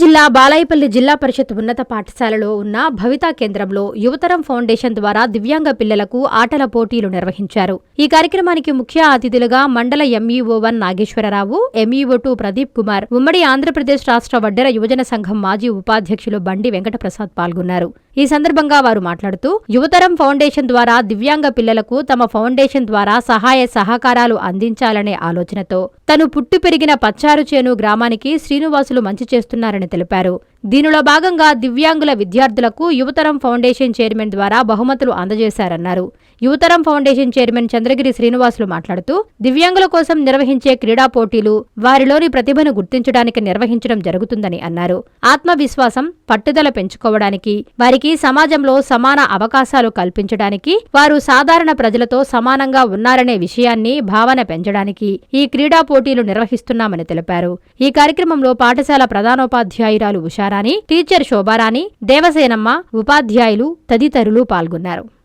జిల్లా బాలాయపల్లి జిల్లా పరిషత్ ఉన్నత పాఠశాలలో ఉన్న భవితా కేంద్రంలో యువతరం ఫౌండేషన్ ద్వారా దివ్యాంగ పిల్లలకు ఆటల పోటీలు నిర్వహించారు. ఈ కార్యక్రమానికి ముఖ్య అతిథులుగా మండల MEO one Nageswara Rao MEO two Pradeep Kumar ఉమ్మడి ఆంధ్రప్రదేశ్ రాష్ట్ర వడ్డెర యువజన సంఘం మాజీ ఉపాధ్యక్షులు బండి వెంకటప్రసాద్ పాల్గొన్నారు. ఈ సందర్భంగా వారు మాట్లాడుతూ యువతరం ఫౌండేషన్ ద్వారా దివ్యాంగ పిల్లలకు తమ ఫౌండేషన్ ద్వారా సహాయ సహకారాలు అందించాలనే ఆలోచనతో తను పుట్టి పెరిగిన పచ్చారుచేను గ్రామానికి శ్రీనివాసులు మంచి చేస్తున్నారని తెలిపారు. దీనిలో భాగంగా దివ్యాంగుల విద్యార్థులకు యువతరం ఫౌండేషన్ చైర్మన్ ద్వారా బహుమతులు అందజేశారన్నారు. యువతరం ఫౌండేషన్ చైర్మన్ చంద్రగిరి శ్రీనివాసులు మాట్లాడుతూ దివ్యాంగుల కోసం నిర్వహించే క్రీడా పోటీలు వారిలోని ప్రతిభను గుర్తించడానికి నిర్వహించడం జరుగుతుందని అన్నారు. ఆత్మవిశ్వాసం పట్టుదల పెంచుకోవడానికి వారికి సమాజంలో సమాన అవకాశాలు కల్పించడానికి వారు సాధారణ ప్రజలతో సమానంగా ఉన్నారనే విషయాన్ని భావన పెంచడానికి ఈ క్రీడా పోటీలు నిర్వహిస్తున్నామని తెలిపారు. ఈ కార్యక్రమంలో పాఠశాల ప్రధానోపాధ్యాయురాలు ఉషారాణి టీచర్ శోభారాణి దేవసేనమ్మ ఉపాధ్యాయులు తదితరులు పాల్గొన్నారు.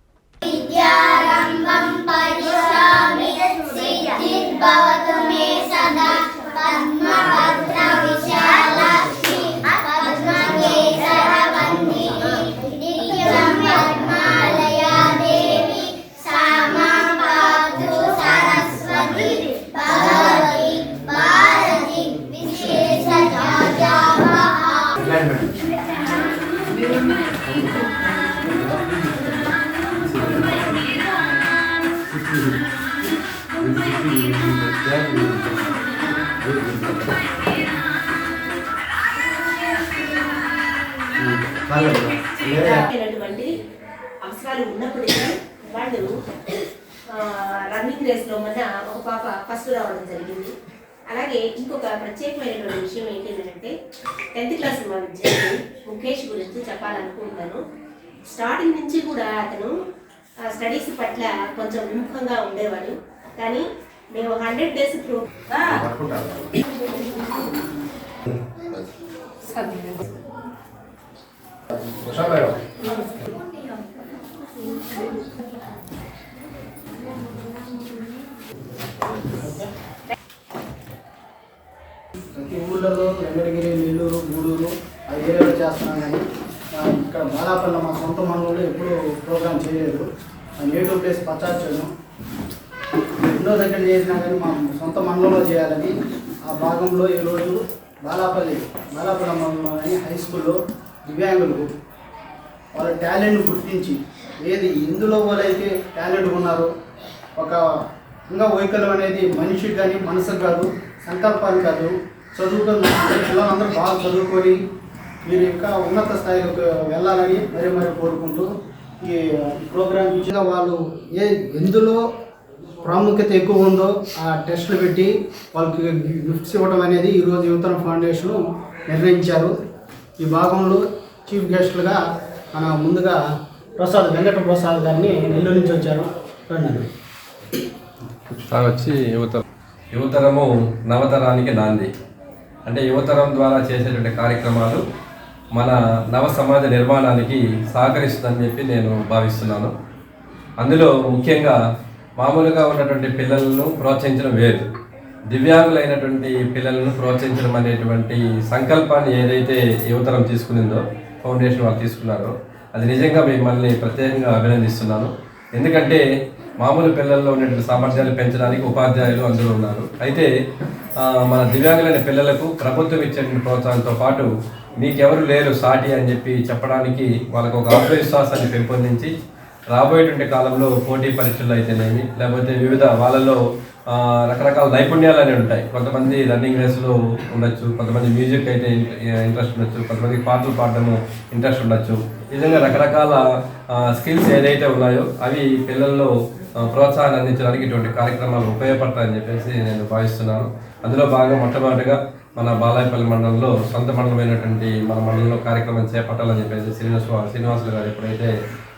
विद्यारम्भं परिश्रामि सिद्धिर्भवतु मे सदा అవసరాలు ఉన్నప్పటికీ వాళ్ళు రన్నింగ్ రేస్లో మన ఒక పాప ఫస్ట్ రావడం జరిగింది. అలాగే ఇంకొక ప్రత్యేకమైనటువంటి విషయం ఏంటంటే టెన్త్ క్లాస్ మా విద్యార్థి ముఖేష్ గురించి చెప్పాలనుకుంటాను. స్టార్టింగ్ నుంచి కూడా అతను స్టడీస్ పట్ల కొంచెం విముఖంగా ఉండేవాడు. కానీ మేము హండ్రెడ్ డేస్ ప్రూఫ్ ప్రతి ఊళ్ళలో వెంకటగిరి నెల్లూరు గూడూరు ఆ వేరే చేస్తున్నాం కానీ ఇక్కడ మాలాపల్ల మా సొంత మనలో ఎప్పుడూ ప్రోగ్రామ్ చేయలేదు. ఆ నేటివ్ ప్లేస్ పచ్చాచాను ఎన్నో చేసినా కానీ మా సొంత మండలంలో చేయాలని ఆ భాగంలో ఈరోజు బాలాపల్లి బాలాపురం మండలంలోని హై స్కూల్లో దివ్యాంగులు వాళ్ళ టాలెంట్ గుర్తించి ఏది ఎందులో వాళ్ళైతే టాలెంట్ ఉన్నారో ఒక ఇంకా వైకల్యం అనేది మనిషికి కానీ మనసుకు కాదు సంకల్పాలు కాదు చదువుకుని పిల్లలందరూ బాగా చదువుకొని మీరు ఇంకా ఉన్నత స్థాయిలోకి వెళ్ళాలని మరీ మరి కోరుకుంటూ ఈ ప్రోగ్రామ్ ఇచ్చిన వాళ్ళు ఏ ఎందులో ప్రాముఖ్యత ఎక్కువ ఉందో ఆ టెస్టులు పెట్టి వాళ్ళకి గిఫ్ట్స్ ఇవ్వడం అనేది ఈరోజు యువతరం ఫౌండేషన్ నిర్ణయించారు. ఈ భాగంలో చీఫ్ గెస్ట్లుగా మన ముందుగా ప్రసాద్ వెంకట ప్రసాద్ గారిని నెల్లూరు నుంచి వచ్చారు. తాను వచ్చి యువతరం. యువతరము నవతరానికి నాంది. అంటే యువతరం ద్వారా చేసేటువంటి కార్యక్రమాలు మన నవ సమాజ నిర్మాణానికి సహకరిస్తుందని చెప్పి నేను భావిస్తున్నాను. అందులో ముఖ్యంగా మామూలుగా ఉన్నటువంటి పిల్లలను ప్రోత్సహించడం వేరు. దివ్యాంగులైనటువంటి పిల్లలను ప్రోత్సహించడం అనేటువంటి సంకల్పాన్ని ఏదైతే యువతరం తీసుకునిందో ఫౌండేషన్ వాళ్ళు తీసుకున్నారో అది నిజంగా మిమ్మల్ని ప్రత్యేకంగా అభినందిస్తున్నాను. ఎందుకంటే మామూలు పిల్లల్లో ఉన్నటువంటి సామర్థ్యాలు పెంచడానికి ఉపాధ్యాయులు అందరూ ఉన్నారు. అయితే మన దివ్యాంగులైన పిల్లలకు ప్రభుత్వం ఇచ్చేటువంటి ప్రోత్సాహంతో పాటు మీకెవరు లేరు సాటి అని చెప్పి చెప్పడానికి వాళ్ళకు ఒక ఆత్మవిశ్వాసాన్ని పెంపొందించి రాబోయేటువంటి కాలంలో పోటీ పరీక్షలు అయితేనేమి లేకపోతే వివిధ వాళ్ళలో రకరకాల నైపుణ్యాలు అనేవి ఉంటాయి. కొంతమంది రన్నింగ్ రేస్లో ఉండొచ్చు కొంతమంది మ్యూజిక్ అయితే ఇంట్రెస్ట్ ఉండొచ్చు కొంతమంది పాటలు పాడడము ఇంట్రెస్ట్ ఉండొచ్చు. విధంగా రకరకాల స్కిల్స్ ఏదైతే ఉన్నాయో అవి పిల్లల్లో ప్రోత్సాహాన్ని అందించడానికి ఇటువంటి కార్యక్రమాలు ఉపయోగపడతాయని చెప్పేసి నేను భావిస్తున్నాను. అందులో భాగంగా మొట్టమొదటిగా మన బాలాయపల్లి మండలంలో సొంత మండలమైనటువంటి మన మండలంలో కార్యక్రమం చేపట్టాలని చెప్పేసి శ్రీనివాస శ్రీనివాసులు గారు ఎప్పుడైతే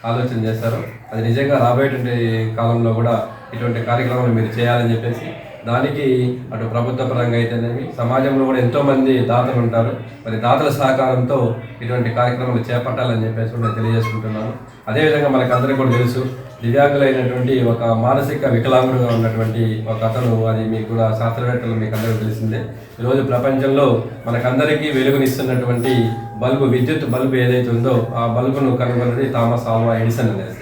ఆలోచన చేస్తారు అది నిజంగా రాబోయేటువంటి కాలంలో కూడా ఇటువంటి కార్యక్రమాలు మీరు చేయాలని చెప్పేసి దానికి అటు ప్రభుత్వ పరంగా అయితేనేమి సమాజంలో కూడా ఎంతోమంది దాతలు ఉంటారు. మరి దాతల సహకారంతో ఇటువంటి కార్యక్రమాలు చేపట్టాలని చెప్పేసి కూడా నేను తెలియజేసుకుంటున్నాను. అదేవిధంగా మనకు అందరికీ కూడా తెలుసు దివ్యాంగులైనటువంటి ఒక మానసిక వికలాంగుడుగా ఉన్నటువంటి ఒక అతను అది మీకు కూడా శాస్త్రవేత్తలు మీకు అందరికీ తెలిసిందే. ఈరోజు ప్రపంచంలో మనకందరికీ వెలుగునిస్తున్నటువంటి బల్బు విద్యుత్ బల్బు ఏదైతే ఉందో ఆ బల్బును కనుగొన్నది థామస్ ఆల్వా ఎడిసన్ అనేది.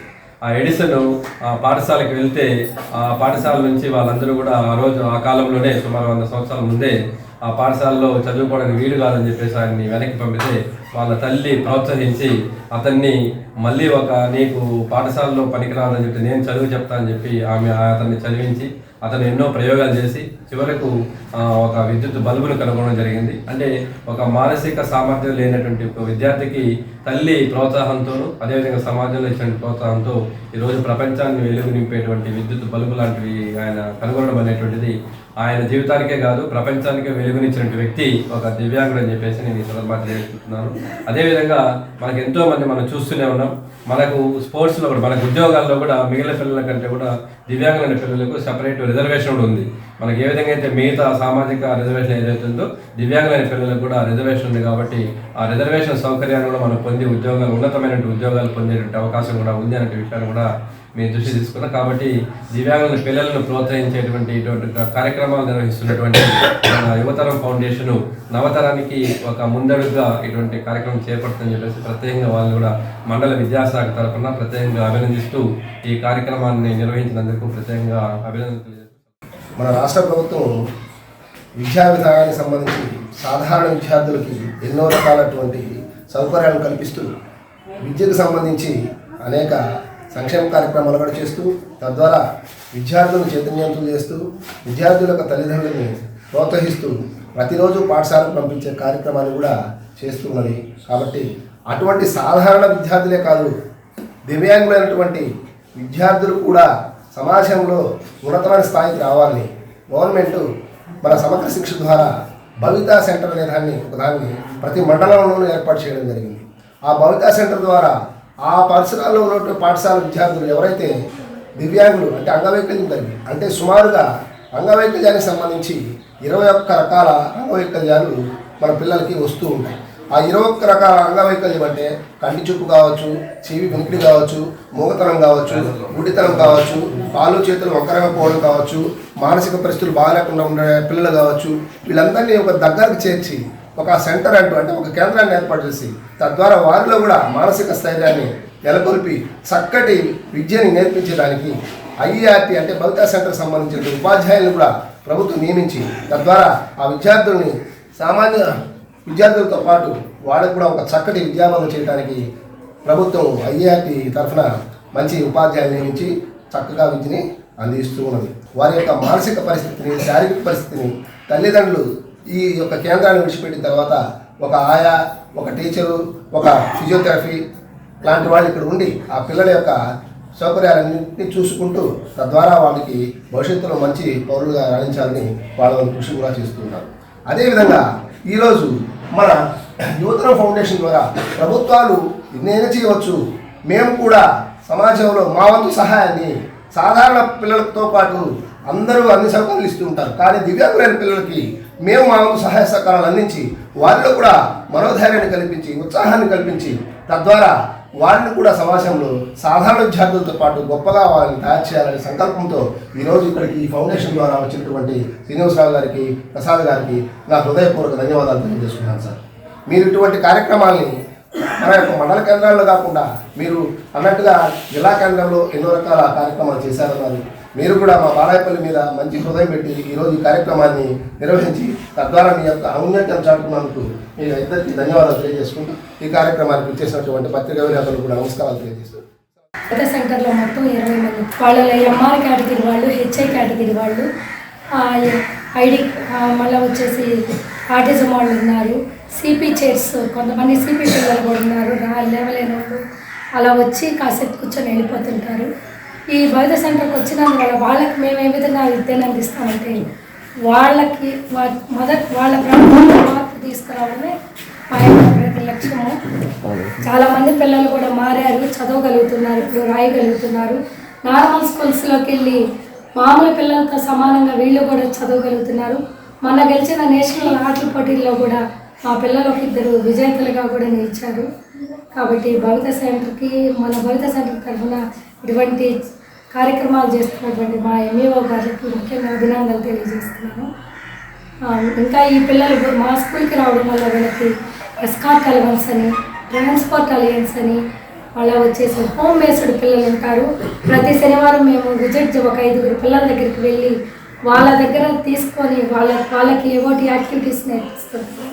ఆ ఎడిసన్ ఆ పాఠశాలకు వెళ్తే ఆ పాఠశాల నుంచి వాళ్ళందరూ కూడా ఆ రోజు ఆ కాలంలోనే సుమారు వంద సంవత్సరాల ముందే ఆ పాఠశాలలో చదువుకోవడానికి వీలు కాదని చెప్పేసి ఆయన్ని వెనక్కి పంపితే వాళ్ళ తల్లి ప్రోత్సహించి అతన్ని మళ్ళీ ఒక నీకు పాఠశాలలో పనికిరాదని చెప్పి నేను చదువు చెప్తా అని చెప్పి ఆమె అతన్ని చదివించి అతను ఎన్నో ప్రయోగాలు చేసి చివరకు ఒక విద్యుత్ బల్బును కనుగొనడం జరిగింది. అంటే ఒక మానసిక సామర్థ్యం లేనటువంటి ఒక విద్యార్థికి తల్లి ప్రోత్సాహంతోనూ అదేవిధంగా సమాజంలో ఇచ్చిన ప్రోత్సాహంతో ఈరోజు ప్రపంచాన్ని వెలుగు నింపేటువంటి విద్యుత్ బల్బు లాంటివి ఆయన కనుగొనడం అనేటువంటిది ఆయన జీవితానికే కాదు ప్రపంచానికే వెలుగునిచ్చినటువంటి వ్యక్తి ఒక దివ్యాంగుడు అని చెప్పేసి నేను ఈ సందర్భంగా తెలియజేస్తున్నాను. అదేవిధంగా మనకు ఎంతో మంది మనం చూస్తూనే ఉన్నాం. మనకు స్పోర్ట్స్లో కూడా మనకు ఉద్యోగాల్లో కూడా మిగిలిన పిల్లల కంటే కూడా దివ్యాంగులైన పిల్లలకు సపరేట్ రిజర్వేషన్ కూడా ఉంది. మనకి ఏ విధంగా అయితే మిగతా సామాజిక రిజర్వేషన్ ఏదైతే ఉందో దివ్యాంగులైన పిల్లలకు కూడా రిజర్వేషన్ ఉంది కాబట్టి ఆ రిజర్వేషన్ సౌకర్యాన్ని కూడా మనం పొంది ఉద్యోగాలు ఉన్నతమైన ఉద్యోగాలు పొందేటువంటి అవకాశం కూడా ఉంది అనే విషయాన్ని కూడా మీ దృష్టి తీసుకున్నాం. కాబట్టి దివ్యాంగుల పిల్లలను ప్రోత్సహించేటువంటి ఇటువంటి కార్యక్రమాలు నిర్వహిస్తున్నటువంటి మన యువతరం ఫౌండేషన్ నవతరానికి ఒక ముందడుగుగా ఇటువంటి కార్యక్రమం చేపడుతుందని చెప్పేసి ప్రత్యేకంగా వాళ్ళు కూడా మండల విద్యాశాఖ తరఫున ప్రత్యేకంగా అభినందిస్తూ ఈ కార్యక్రమాన్ని నిర్వహించినందుకు ప్రత్యేకంగా అభినందనలు మన రాష్ట్ర ప్రభుత్వం విద్యా విధానానికి సంబంధించి సాధారణ విద్యార్థులకి ఎన్నో రకాలటువంటి సౌకర్యాలను కల్పిస్తూ విద్యకు సంబంధించి అనేక సంక్షేమ కార్యక్రమాలు కూడా చేస్తూ తద్వారా విద్యార్థులను చైతన్యవంతులు చేస్తూ విద్యార్థుల యొక్క తల్లిదండ్రులని ప్రోత్సహిస్తూ ప్రతిరోజు పాఠశాలకు పంపించే కార్యక్రమాన్ని కూడా చేస్తున్నది కాబట్టి అటువంటి సాధారణ విద్యార్థులే కాదు దివ్యాంగులైనటువంటి విద్యార్థులు కూడా సమాజంలో ఉన్నతమైన స్థాయికి రావాలని గవర్నమెంట్ మన సమగ్ర శిక్ష ద్వారా భవితా సెంటర్ అనే దాన్ని ఒక దాన్ని ప్రతి మండలంలోనూ ఏర్పాటు చేయడం జరిగింది. ఆ భవితా సెంటర్ ద్వారా ఆ పరిసరాల్లో ఉన్నటువంటి పాఠశాల విద్యార్థులు ఎవరైతే దివ్యాంగులు అంటే అంగవైకల్యం కలిగి అంటే సుమారుగా అంగవైకల్యానికి సంబంధించి ఇరవై ఒక్క రకాల అంగవైకల్యాలు మన పిల్లలకి వస్తూ ఉంటాయి. ఆ ఇరవై ఒక్క రకాల అంగవైకల్యం అంటే కంటి చూపు కావచ్చు చెవి వినికిడి కావచ్చు మూగతనం కావచ్చు గుడితనం కావచ్చు కాలు చేతులు వంకరగా పోవడం కావచ్చు మానసిక పరిస్థితులు బాగాలేకుండా ఉండే పిల్లలు కావచ్చు వీళ్ళందరినీ ఒక దగ్గరకు చేర్చి ఒక సెంటర్ అంటూ అంటే ఒక కేంద్రాన్ని ఏర్పాటు చేసి తద్వారా వారిలో కూడా మానసిక స్థైర్యాన్ని నెలకొల్పి చక్కటి విద్యని నేర్పించడానికి ఐఈఆర్టీ అంటే భవితా సెంటర్ సంబంధించిన ఉపాధ్యాయులను కూడా ప్రభుత్వం నియమించి తద్వారా ఆ విద్యార్థుల్ని సామాన్య విద్యార్థులతో పాటు వాళ్ళకు కూడా ఒక చక్కటి విద్యాబోధన చేయడానికి ప్రభుత్వం ఐఐటి తరఫున మంచి ఉపాధ్యాయులు నియమించి చక్కగా విద్యని అందిస్తూ ఉన్నది. వారి యొక్క మానసిక పరిస్థితిని శారీరక పరిస్థితిని తల్లిదండ్రులు ఈ యొక్క కేంద్రాన్ని విడిచిపెట్టిన తర్వాత ఒక ఆయా ఒక టీచరు ఒక ఫిజియోథెరపీ లాంటి వాళ్ళు ఇక్కడ ఉండి ఆ పిల్లల యొక్క సౌకర్యాలన్నింటినీ చూసుకుంటూ తద్వారా వాళ్ళకి భవిష్యత్తులో మంచి పౌరులుగా రాణించాలని వాళ్ళ కృషి కూడా చేస్తున్నారు అదేవిధంగా ఈరోజు మన యువతర ఫౌండేషన్ ద్వారా ప్రభుత్వాలు ఎన్నైనా చేయవచ్చు. మేము కూడా సమాజంలో మా వంతు సహాయాన్ని సాధారణ పిల్లలతో పాటు అందరూ అన్ని సౌకర్యాలు ఇస్తూ ఉంటారు. కానీ దివ్యాంగులైన పిల్లలకి మేము మా వంతు సహాయ సహకారాలు అందించి వారిలో కూడా మనోధైర్యాన్ని కల్పించి ఉత్సాహాన్ని కల్పించి తద్వారా వారిని కూడా సమాజంలో సాధారణ విద్యార్థులతో పాటు గొప్పగా వారిని తయారు చేయాలనే సంకల్పంతో ఈరోజు ఇక్కడికి ఈ ఫౌండేషన్ ద్వారా వచ్చినటువంటి శ్రీనివాసరావు గారికి ప్రసాద్ గారికి నా హృదయపూర్వక ధన్యవాదాలు తెలియజేస్తున్నాను సార్. మీరు ఇటువంటి కార్యక్రమాల్ని మన యొక్క మండల కేంద్రాల్లో కాకుండా మీరు అన్నట్టుగా జిల్లా కేంద్రంలో ఎన్నో రకాల కార్యక్రమాలు చేశారన్నారు. మీరు కూడా మా బాలాయపల్లి మీద మంచి హృదయం పెట్టి ఈరోజు ఈ కార్యక్రమాన్ని నిర్వహించి తద్వారా మీ యొక్క ఔన్నత్యం చాటుకున్నందుకు మీ ఇద్దరికి ధన్యవాదాలు తెలియజేసుకుంటూ ఈ కార్యక్రమానికి ఇచ్చేసినటువంటి పత్రికా విలేకరులకు కూడా నమస్కారాలు తెలియజేస్తున్నారు కొత్త సెంటర్లో మొత్తం ఇరవై మంది వాళ్ళలో ఎంఆర్ కేటగిరీ వాళ్ళు హెచ్ఐ కేటగిరీ వాళ్ళు ఐడి మళ్ళీ వచ్చేసి ఆర్టిజం వాళ్ళు ఉన్నారు సిపి చైర్స్ కొంతమంది సిపి పిల్లలు కూడా ఉన్నారు. రా లేవలేని వాళ్ళు అలా వచ్చి కాసేపు కూర్చొని వెళ్ళిపోతుంటారు. ఈ బౌద్ధ సెంటర్కి వచ్చినందువల్ల వాళ్ళకి మేము ఏ విధంగా విద్యను అందిస్తామంటే వాళ్ళకి మొదటి వాళ్ళ ప్రభుత్వంలో మార్పు తీసుకురావడమే మా యొక్క ప్రతి లక్ష్యము. చాలా మంది పిల్లలు కూడా మారారు చదవగలుగుతున్నారు ఇప్పుడు రాయగలుగుతున్నారు. నార్మల్ స్కూల్స్లోకి వెళ్ళి మామూలు పిల్లలతో సమానంగా వీళ్ళు కూడా చదవగలుగుతున్నారు. మొన్న గెలిచిన నేషనల్ ఆటల పోటీల్లో కూడా మా పిల్లలు ఒక ఇద్దరు విజేతలుగా కూడా నిలిచారు. కాబట్టి భవిత సెంటర్కి మన భవిత సెంటర్ తరఫున ఇటువంటి కార్యక్రమాలు చేస్తున్నటువంటి మా ఎంఈఓ గారికి ముఖ్యంగా అభినందనలు తెలియజేస్తున్నాను. ఇంకా ఈ పిల్లలు మా స్కూల్కి రావడం వల్ల వీళ్ళకి ఎస్కాట్ అలవన్స్ అని ట్రాన్స్పోర్ట్ అలయన్స్ అని అలా వచ్చేసి హోమ్ బేస్డ్ పిల్లలు ఉంటారు. ప్రతి శనివారం మేము విజిట్ ఒక ఐదుగురు పిల్లల దగ్గరికి వెళ్ళి వాళ్ళ దగ్గర తీసుకొని వాళ్ళ వాళ్ళకి ఏవోటి యాక్టివిటీస్ నేర్పిస్తుంటాం